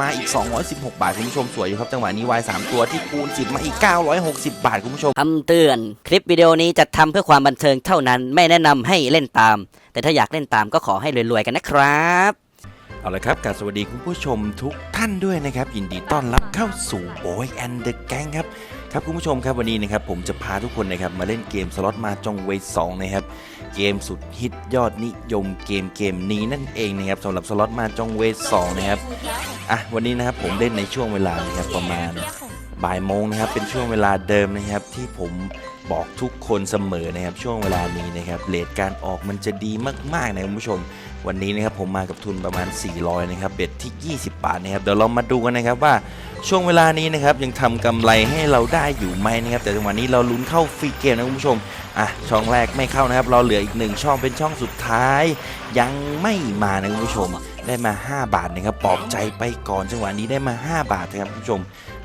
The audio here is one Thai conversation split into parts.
มาอีก 216 บาท คุณผู้ชมสวยอยู่ครับ จังหวะนี้วาย3ตัวที่คูณ 10 มาอีก 960 บาท คุณผู้ชมคำเตือน คลิปวิดีโอนี้จัดทำเพื่อความบันเทิงเท่านั้น ไม่แนะนำให้เล่นตาม แต่ถ้าอยากเล่นตามก็ขอให้รวยๆกันนะครับ เอาละครับกราบสวัสดีคุณผู้ชมทุกท่านด้วยนะครับ ยินดีต้อนรับเข้าสู่ Boy and the Gang ครับ ครับคุณผู้ชมครับวันนี้นะครับผมจะพาทุกคนนะครับมาเล่นเกมสล็อตมาจองเวท2นะครับเกมสุดฮิตยอดนิยมเกมเกมนี้นั่นเองนะครับสำหรับสล็อตมาจองเวท2นะครับอะวันนี้นะครับผมเล่นในช่วงเวลานะครับประมาณ บ่ายโมงนะครับ เป็นช่วงเวลาเดิมนะครับ ที่ผมบอกทุกคนเสมอนะครับ ช่วงเวลานี้นะครับเลทการออกมันจะดีมากๆนะคุณผู้ชม วันนี้นะครับผมมากับทุนประมาณ 400 นะครับ เบ็ดที่ 20 บาทนะครับ เดี๋ยวเรามาดูกันนะครับว่าช่วงเวลานี้นะครับยังทำกำไรให้เราได้อยู่ไหมนะครับ แต่จังหวะนี้เราลุ้นเข้าฟรีเกมนะคุณผู้ชมอะช่องแรกไม่เข้านะครับ เราเหลืออีกหนึ่งช่องเป็นช่องสุดท้าย ยังไม่มานะคุณผู้ชม ได้มา 5 บาทนะครับปลอบใจไปก่อนจังหวะนี้ได้มา 5 บาทนะครับคุณผู้ชม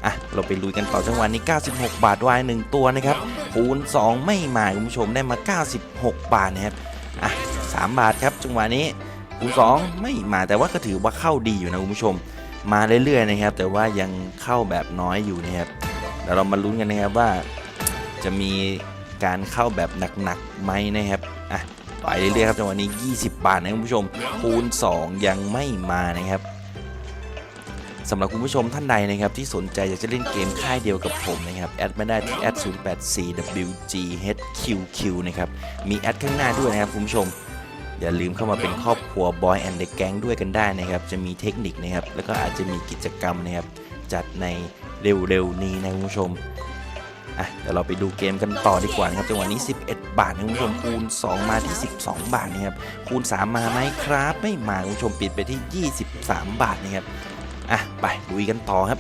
อะเราไปลุยกันต่อจังหวะนี้ 96 บาทวายหนึ่งตัวนะครับคูณ2 ไม่มาคุณผู้ชมได้มา 96 บาทนะครับอะ3บาทครับจังหวะนี้คูณ2ไม่มาแต่ว่าก็ถือว่าเข้าดีอยู่นะคุณผู้ชม มาเรื่อยๆนะครับ แต่ว่ายังเข้าแบบน้อยอยู่นะครับเดี๋ยวเรามาลุ้นกันนะครับว่า จะมีการเข้าแบบหนักๆไหมนะครับอะไปเรื่อยๆครับจังหวะนี้ 20 บาทนะคุณผู้ชมคูณ2ยังไม่มานะครับ สำหรับคุณผู้ชมท่านใดนะครับที่สนใจอยากจะเล่นเกมค่ายเดียวกับผมนะครับแอดมาได้ที่แอด 084wghqq นะครับมีแอดข้างหน้าด้วยนะครับคุณผู้ชม อย่าลืมเข้ามาเป็นครอบครัว Boy and the Gang ด้วยกันได้นะครับ จะมีเทคนิคนะครับ แล้วก็อาจจะมีกิจกรรมนะครับจัดในเร็วๆนี้นะคุณผู้ชมอะเดี๋ยวเราไปดูเกมกันต่อดีกว่านะครับจังหวะนี้ 11 บาทนะคุณผู้ชมคูณ 2 มาที่ 12 บาทนะครับคูณ 3 มาไหมครับ ไม่มาคุณผู้ชมปิดไปที่ 23 บาทนะครับ อะไปลุยกันต่อครับ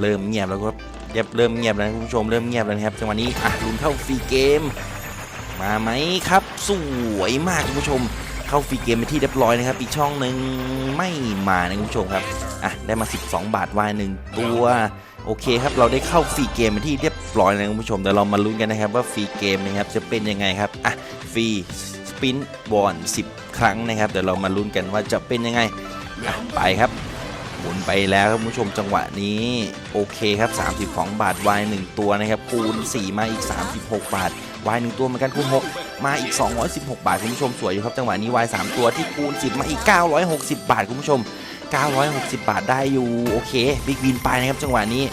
เริ่มเงียบแล้วก็เรียบเริ่มเงียบแล้วคุณผู้ชมเริ่มเงียบแล้วนะครับจังหวะนี้อะลุ้นเข้าฟรีเกม มาไหมครับ สวยมากคุณผู้ชม เข้าฟรีเกมไปที่เรียบร้อยนะครับอีกช่องหนึ่งไม่มานะคุณผู้ชมครับอะได้มา 12 บาทวายหนึ่งตัวโอเคครับเราได้เข้าฟรีเกมไปที่เรียบร้อยนะคุณผู้ชมเดี๋ยวเรามาลุ้นกันนะครับว่าฟรีเกมนะครับจะเป็นยังไงครับอะฟรี ปินบอล10 ครั้งนะครับ เดี๋ยวเรามาลุ้นกันว่าจะเป็นยังไงอะไปครับ หมุนไปแล้วครับคุณผู้ชมจังหวะนี้โอเคครับ 32 บาทวาย 1 ตัวนะครับคูณ 4 มาอีก 36 บาทวาย1ตัวเหมือนกันคูณ6มาอีก 216 บาทคุณผู้ชมสวยอยู่ครับจังหวะนี้วาย3ตัวที่คูณ 10 มาอีก 960 บาทคุณผู้ชม 960 บาทได้อยู่โอเคบิ๊กวินไปนะครับจังหวะนี้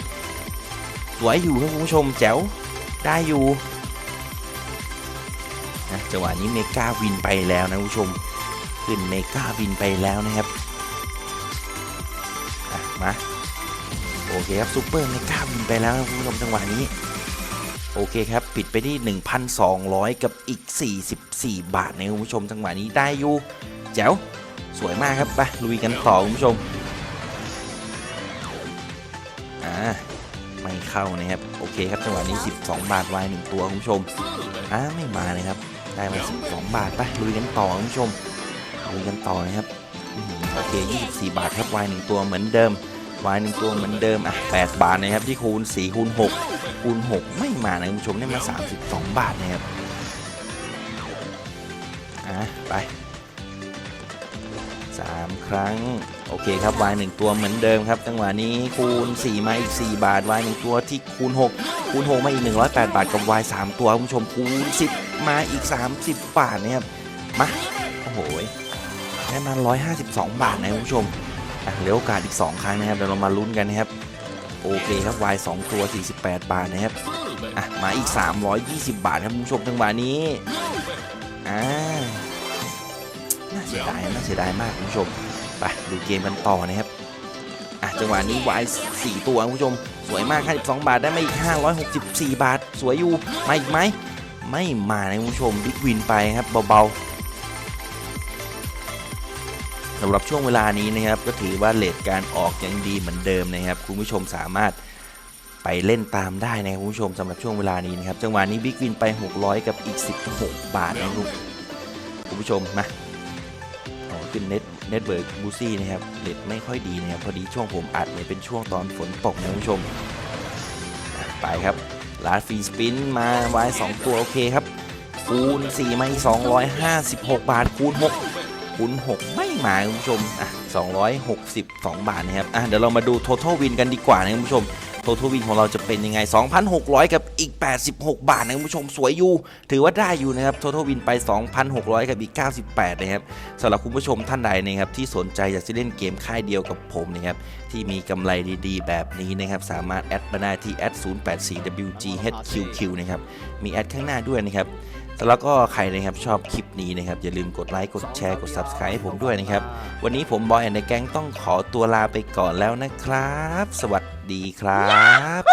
สวยอยู่ครับคุณผู้ชมแจ๋วได้อยู่นะ จังหวะนี้เมกาวินไปแล้วนะคุณผู้ชม ขึ้นเมกาวินไปแล้วนะครับมาโอเคครับซูเปอร์เมกาบินไปแล้วครับคุณผู้ชมจังหวะนี้โอเคครับปิดไปที่ 1,200 กับอีก 44 บาทนะคุณผู้ชมจังหวะนี้ได้อยู่แจ๋วสวยมากครับไปลุยกันต่อคุณผู้ชมอ่าไม่เข้านะครับโอเคครับจังหวะนี้ 12 บาทวายหนึ่งตัวคุณผู้ชมอ่าไม่มานะครับ ได้มา 12 บาทไปลุยกันต่อคุณผู้ชมลุยกันต่อนะครับโอเค 24 บาทครับวายหนึ่งตัวเหมือนเดิมวายหนึ่งตัวเหมือนเดิมอะ8บาทนะครับที่คูณ4คูณ6คูณ6 ไม่มานะคุณผู้ชมได้มา 32 บาทนะครับอะไป 3 ครั้ง โอเคครับวายหนึ่งตัวเหมือนเดิมครับ จังหวะนี้คูณ 4 มาอีก 4 บาทวายหนึ่งตัวที่คูณ 6 คูณ 6 มาอีก 108 บาทกับวาย3ตัวคุณผู้ชมคูณ 10 มาอีก 30 บาทนะครับมาโอ้โหได้มา 152 บาทนะคุณผู้ชมอะเหลือโอกาสอีก 2 ครั้งนะครับเดี๋ยวเรามาลุ้นกันนะครับโอเคครับ Y 2ตัว 48 บาทนะครับอะมาอีก 320 บาทครับคุณผู้ชมจังหวะนี้อ่า สียดายน่าเสียดายมากคุณผู้ชมไปดูเกมกันต่อนะครับอะจังหวะนี้ Y 4ตัวคุณผู้ชม สวยมาก 52 บาทได้มาอีก 564 บาท สวยอยู่มาอีกไหมไม่มานะคุณผู้ชมบิ๊กวินไปครับเบาๆสำหรับช่วงเวลานี้นะครับ ก็ถือว่าเลทการออกยังดีเหมือนเดิมนะครับ คุณผู้ชมสามารถไปเล่นตามได้นะคุณผู้ชมสำหรับช่วงเวลานี้นะครับจังหวะนี้บิ๊กวินไป 600 กับอีก 16 บาทนะครับคุณผู้ชมมา ขึ้นเน็ตเน็ตเบิร์กบูซี่นะครับเลทไม่ค่อยดีนะครับพอดีช่วงผมอัดเนี่ยเป็นช่วงตอนฝนตกนะคุณผู้ชม ไปครับลาดฟรีสปินมาไว้2ตัวโอเคครับ คูณ4มาอีก256 บาท คูณ 6 คูณ 6 ไม่มาคุณผู้ชมอะ262 บาทนะครับอะเดี๋ยวเรามาดู total win กันดีกว่านะคุณผู้ชม total win ของเราจะเป็นยังไง 2,600 กับอีก 86 บาทนะคุณผู้ชมสวยอยู่ ถือว่าได้อยู่นะครับ total win ไป 2,600 กับอีก 98นะครับสำหรับคุณผู้ชมท่านใดนะครับที่สนใจอยากจะเล่นเกมค่ายเดียวกับผมนะครับที่มีกำไรดีๆ แบบนี้นะครับสามารถแอดมาได้ที่ 084wghqq นะครับมีแอดข้างหน้าด้วยนะครับ แล้วก็ใครนะครับชอบคลิปนี้นะครับอย่าลืมกดไลค์กดแชร์กด Subscribe ให้ผมด้วยนะครับ วันนี้ผมบอยแอนด์แก๊งต้องขอตัวลาไปก่อนแล้วนะครับ สวัสดีครับ